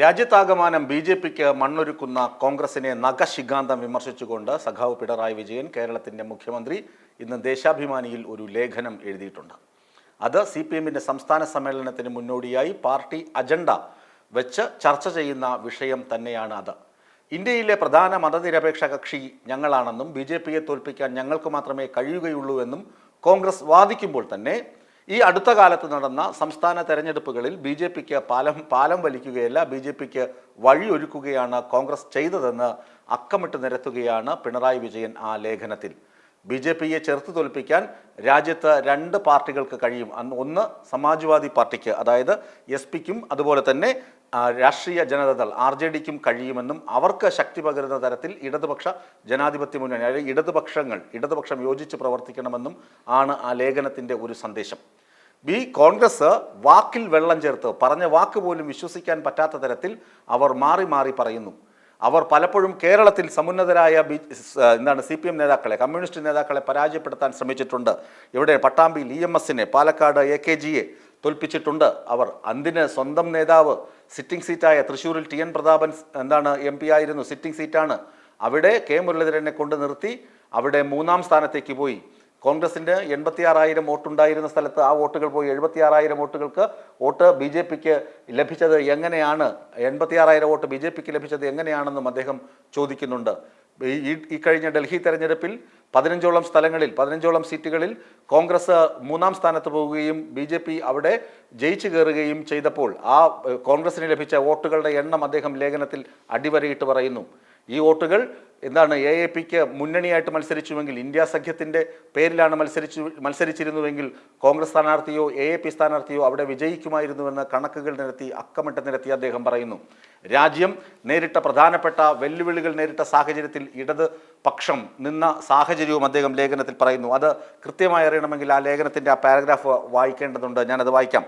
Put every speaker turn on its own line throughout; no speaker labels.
രാജ്യത്താകമാനം B J പിക്ക് മണ്ണൊരുക്കുന്ന കോൺഗ്രസിനെ നഖശിഖാന്തം വിമർശിച്ചുകൊണ്ട് സഖാവ് പിണറായി വിജയൻ കേരളത്തിന്റെ മുഖ്യമന്ത്രി ഇന്ന് ദേശാഭിമാനിയിൽ ഒരു ലേഖനം എഴുതിയിട്ടുണ്ട്. അത് സി പി എമ്മിന്റെ സംസ്ഥാന സമ്മേളനത്തിന് മുന്നോടിയായി പാർട്ടി അജണ്ട വെച്ച് ചർച്ച ചെയ്യുന്ന വിഷയം തന്നെയാണ് അത്. ഇന്ത്യയിലെ പ്രധാന മതനിരപേക്ഷ കക്ഷി ഞങ്ങളാണെന്നും ബി ജെ പിയെ തോൽപ്പിക്കാൻ ഞങ്ങൾക്ക് മാത്രമേ കഴിയുകയുള്ളൂ എന്നും കോൺഗ്രസ് വാദിക്കുമ്പോൾ തന്നെ ഈ അടുത്ത കാലത്ത് നടന്ന സംസ്ഥാന തെരഞ്ഞെടുപ്പുകളിൽ ബി ജെ പിക്ക് പാലം പാലം വലിക്കുകയല്ല ബി ജെ പിക്ക് വഴിയൊരുക്കുകയാണ് കോൺഗ്രസ് ചെയ്തതെന്ന് അക്കമിട്ട് നിരത്തുകയാണ് പിണറായി വിജയൻ ആ ലേഖനത്തിൽ. ബി ജെ പിയെ ചെറുത്തു തോൽപ്പിക്കാൻ രാജ്യത്ത് രണ്ട് പാർട്ടികൾക്ക് കഴിയും. ഒന്ന് സമാജ്വാദി പാർട്ടിക്ക് അതായത് എസ് പിക്കും അതുപോലെ തന്നെ രാഷ്ട്രീയ ജനതാദൾ ആർ ജെ ഡിക്കും കഴിയുമെന്നും അവർക്ക് ശക്തി പകരുന്ന തരത്തിൽ ഇടതുപക്ഷ ജനാധിപത്യ മുന്നണി അതായത് ഇടതുപക്ഷങ്ങൾ ഇടതുപക്ഷം യോജിച്ച് പ്രവർത്തിക്കണമെന്നും ആണ് ആ ലേഖനത്തിന്റെ ഒരു സന്ദേശം. ബി കോൺഗ്രസ് വാക്കിൽ വെള്ളം ചേർത്ത് പറഞ്ഞ വാക്ക് പോലും വിശ്വസിക്കാൻ പറ്റാത്ത തരത്തിൽ അവർ മാറി മാറി പറയുന്നു. അവർ പലപ്പോഴും കേരളത്തിൽ സമുന്നതരായ ബി എന്താണ് സി പി എം നേതാക്കളെ കമ്മ്യൂണിസ്റ്റ് നേതാക്കളെ പരാജയപ്പെടുത്താൻ ശ്രമിച്ചിട്ടുണ്ട്. ഇവിടെ പട്ടാമ്പിയിൽ ഇ എം എസിനെ പാലക്കാട് എ കെ ജിയെ തോൽപ്പിച്ചിട്ടുണ്ട് അവർ. അന്തിന് സ്വന്തം നേതാവ് സിറ്റിംഗ് സീറ്റായ തൃശ്ശൂരിൽ ടി എൻ പ്രതാപൻ എന്താണ് എം പി ആയിരുന്നു സിറ്റിംഗ് സീറ്റാണ്. അവിടെ കെ മുരളീധരനെ കൊണ്ട് നിർത്തി അവിടെ മൂന്നാം സ്ഥാനത്തേക്ക് പോയി. കോൺഗ്രസിന്റെ എൺപത്തി ആറായിരം വോട്ടുണ്ടായിരുന്ന സ്ഥലത്ത് ആ വോട്ടുകൾ പോയി എഴുപത്തി ആറായിരം വോട്ടുകൾക്ക് വോട്ട് ബി ജെ പിക്ക് ലഭിച്ചത് എങ്ങനെയാണ്? എൺപത്തി ആറായിരം വോട്ട് ബി ജെ പിക്ക് ലഭിച്ചത് എങ്ങനെയാണെന്നും അദ്ദേഹം ചോദിക്കുന്നുണ്ട്. ഈ- ഈ കഴിഞ്ഞ ഡൽഹി തെരഞ്ഞെടുപ്പിൽ പതിനഞ്ചോളം സ്ഥലങ്ങളിൽ പതിനഞ്ചോളം സീറ്റുകളിൽ കോൺഗ്രസ് മൂന്നാം സ്ഥാനത്ത് പോവുകയും ബി ജെ പി അവിടെ ജയിച്ചു കയറുകയും ചെയ്തപ്പോൾ ആ കോൺഗ്രസിന് ലഭിച്ച വോട്ടുകളുടെ എണ്ണം അദ്ദേഹം ലേഖനത്തിൽ അടിവരയിട്ട് പറയുന്നു. ഈ വോട്ടുകൾ എന്താണ് എ എ പിക്ക് മുന്നണിയായിട്ട് മത്സരിച്ചുവെങ്കിൽ ഇന്ത്യ സഖ്യത്തിന്റെ പേരിലാണ് മത്സരിച്ചു മത്സരിച്ചിരുന്നുവെങ്കിൽ കോൺഗ്രസ് സ്ഥാനാർത്ഥിയോ എ എ പി സ്ഥാനാർത്ഥിയോ അവിടെ വിജയിക്കുമായിരുന്നുവെന്ന് കണക്കുകൾ നിരത്തി അക്കമിട്ട് നിരത്തി അദ്ദേഹം പറയുന്നു. രാജ്യം നേരിട്ട പ്രധാനപ്പെട്ട വെല്ലുവിളികൾ നേരിട്ട സാഹചര്യത്തിൽ ഇടത് പക്ഷം നിന്ന സാഹചര്യവും അദ്ദേഹം ലേഖനത്തിൽ പറയുന്നു. അത് കൃത്യമായി അറിയണമെങ്കിൽ ആ ലേഖനത്തിന്റെ ആ പാരഗ്രാഫ് വായിക്കേണ്ടതുണ്ട്. ഞാനത് വായിക്കാം.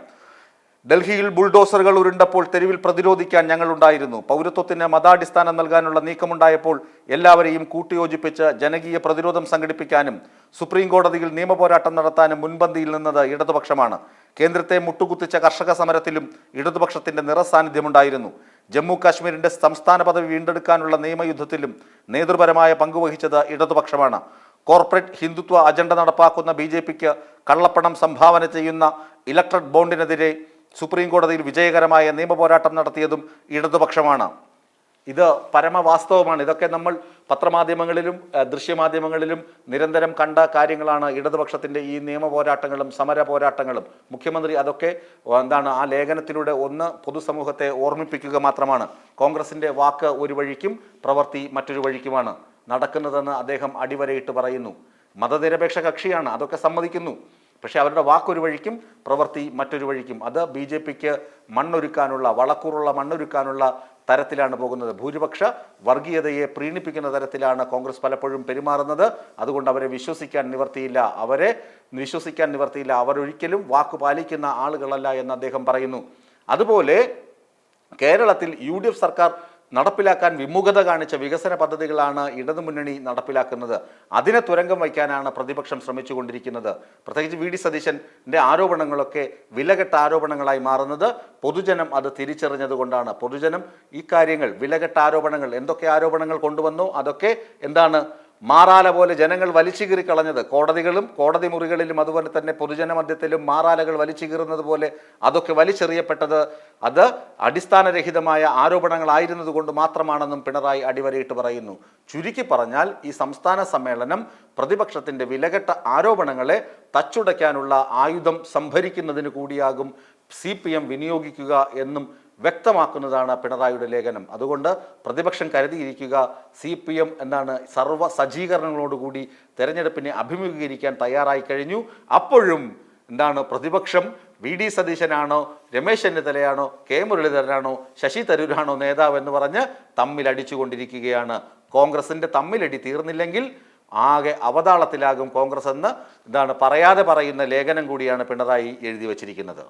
ഡൽഹിയിൽ ബുൾഡോസറുകൾ ഉരുണ്ടപ്പോൾ തെരുവിൽ പ്രതിരോധിക്കാൻ ഞങ്ങളുണ്ടായിരുന്നു. പൗരത്വത്തിന് മതാടിസ്ഥാനം നൽകാനുള്ള നീക്കമുണ്ടായപ്പോൾ എല്ലാവരെയും കൂട്ടിയോജിപ്പിച്ച് ജനകീയ പ്രതിരോധം സംഘടിപ്പിക്കാനും സുപ്രീം കോടതിയിൽ നിയമപോരാട്ടം നടത്താനും മുൻപന്തിയിൽ നിന്നത് ഇടതുപക്ഷമാണ്. കേന്ദ്രത്തെ മുട്ടുകുത്തിച്ച കർഷക സമരത്തിലും ഇടതുപക്ഷത്തിന്റെ നിറസാന്നിധ്യമുണ്ടായിരുന്നു. ജമ്മു കാശ്മീരിന്റെ സംസ്ഥാന പദവി വീണ്ടെടുക്കാനുള്ള നിയമയുദ്ധത്തിലും നേതൃപരമായ പങ്കുവഹിച്ചത് ഇടതുപക്ഷമാണ്. കോർപ്പറേറ്റ് ഹിന്ദുത്വ അജണ്ട നടപ്പാക്കുന്ന ബി കള്ളപ്പണം സംഭാവന ചെയ്യുന്ന ഇലക്ട്രിക് ബോണ്ടിനെതിരെ സുപ്രീം കോടതിയിൽ വിജയകരമായ നിയമപോരാട്ടം നടത്തിയതും ഇടതുപക്ഷമാണ്. ഇത് പരമവാസ്തവമാണ്. ഇതൊക്കെ നമ്മൾ പത്രമാധ്യമങ്ങളിലും ദൃശ്യമാധ്യമങ്ങളിലും നിരന്തരം കണ്ട കാര്യങ്ങളാണ് ഇടതുപക്ഷത്തിന്റെ ഈ നിയമ പോരാട്ടങ്ങളും സമര പോരാട്ടങ്ങളും മുഖ്യമന്ത്രി അതൊക്കെ എന്താണ് ആ ലേഖനത്തിലൂടെ ഒന്ന് പൊതുസമൂഹത്തെ ഓർമ്മിപ്പിക്കുക മാത്രമാണ്. കോൺഗ്രസിന്റെ വാക്ക് ഒരു വഴിക്കും പ്രവൃത്തി മറ്റൊരു വഴിക്കുമാണ്. നടക്കുന്നതെന്ന് അദ്ദേഹം അടിവരയിട്ട് പറയുന്നു. മതനിരപേക്ഷ കക്ഷിയാണ്. അതൊക്കെ സമ്മതിക്കുന്നു. പക്ഷേ അവരുടെ വാക്കൊരു വഴിക്കും പ്രവൃത്തി മറ്റൊരു വഴിക്കും. അത് ബി ജെ പിക്ക് മണ്ണൊരുക്കാനുള്ള വളക്കൂറുള്ള മണ്ണൊരുക്കാനുള്ള തരത്തിലാണ് പോകുന്നത്. ഭൂരിപക്ഷ വർഗീയതയെ പ്രീണിപ്പിക്കുന്ന തരത്തിലാണ് കോൺഗ്രസ് പലപ്പോഴും പെരുമാറുന്നത്. അതുകൊണ്ട് അവരെ വിശ്വസിക്കാൻ നിവർത്തിയില്ല. അവരെ വിശ്വസിക്കാൻ നിവർത്തിയില്ല. അവരൊരിക്കലും വാക്ക് പാലിക്കുന്ന ആളുകളല്ല എന്ന് അദ്ദേഹം പറയുന്നു. അതുപോലെ കേരളത്തിൽ യു സർക്കാർ നടപ്പിലാക്കാൻ വിമുഖത കാണിച്ച വികസന പദ്ധതികളാണ് ഇടതുമുന്നണി നടപ്പിലാക്കുന്നത്. അതിനെ തുരങ്കം വയ്ക്കാനാണ് പ്രതിപക്ഷം ശ്രമിച്ചുകൊണ്ടിരിക്കുന്നത്. പ്രത്യേകിച്ച് വി ഡി സതീശന്റെ ആരോപണങ്ങളൊക്കെ വിലകെട്ട ആരോപണങ്ങളായി മാറുന്നത് പൊതുജനം അത് തിരിച്ചറിഞ്ഞതുകൊണ്ടാണ് പൊതുജനം ഈ കാര്യങ്ങൾ വിലകെട്ട ആരോപണങ്ങൾ എന്തൊക്കെ ആരോപണങ്ങൾ കൊണ്ടുവന്നോ അതൊക്കെ എന്താണ് മാറാല പോലെ ജനങ്ങൾ വലിച്ചു കീറി കളഞ്ഞത് കോടതികളും കോടതി മുറികളിലും അതുപോലെ തന്നെ പൊതുജനമധ്യത്തിലും മാറാലകൾ വലിച്ചു കീറുന്നത് പോലെ അതൊക്കെ വലിച്ചെറിയപ്പെട്ടത് അത് അടിസ്ഥാനരഹിതമായ ആരോപണങ്ങളായിരുന്നത് കൊണ്ട് മാത്രമാണെന്നും പിണറായി അടിവരയിട്ട് പറയുന്നു. ചുരുക്കി പറഞ്ഞാൽ ഈ സംസ്ഥാന സമ്മേളനം പ്രതിപക്ഷത്തിന്റെ വിലകെട്ട ആരോപണങ്ങളെ തച്ചുടയ്ക്കാനുള്ള ആയുധം സംഭരിക്കുന്നതിന് കൂടിയാകും സി പി എം വിനിയോഗിക്കുക എന്നും വ്യക്തമാക്കുന്നതാണ് പിണറായിയുടെ ലേഖനം. അതുകൊണ്ട് പ്രതിപക്ഷം കരുതിയിരിക്കുക സി പി എം എന്നാണ് സർവ സജ്ജീകരണങ്ങളോടുകൂടി തെരഞ്ഞെടുപ്പിനെ അഭിമുഖീകരിക്കാൻ തയ്യാറായി കഴിഞ്ഞു. അപ്പോഴും എന്താണ് പ്രതിപക്ഷം വി ഡി സതീശനാണോ രമേശ് ചെന്നിത്തലയാണോ കെ മുരളീധരനാണോ ശശി തരൂരാണോ നേതാവ് എന്ന് പറഞ്ഞ് തമ്മിലടിച്ചുകൊണ്ടിരിക്കുകയാണ്. കോൺഗ്രസിന്റെ തമ്മിലടി തീർന്നില്ലെങ്കിൽ ആകെ അവതാളത്തിലാകും കോൺഗ്രസ് എന്ന് എന്താണ് പറയാതെ പറയുന്ന ലേഖനം കൂടിയാണ് പിണറായി എഴുതി വച്ചിരിക്കുന്നത്.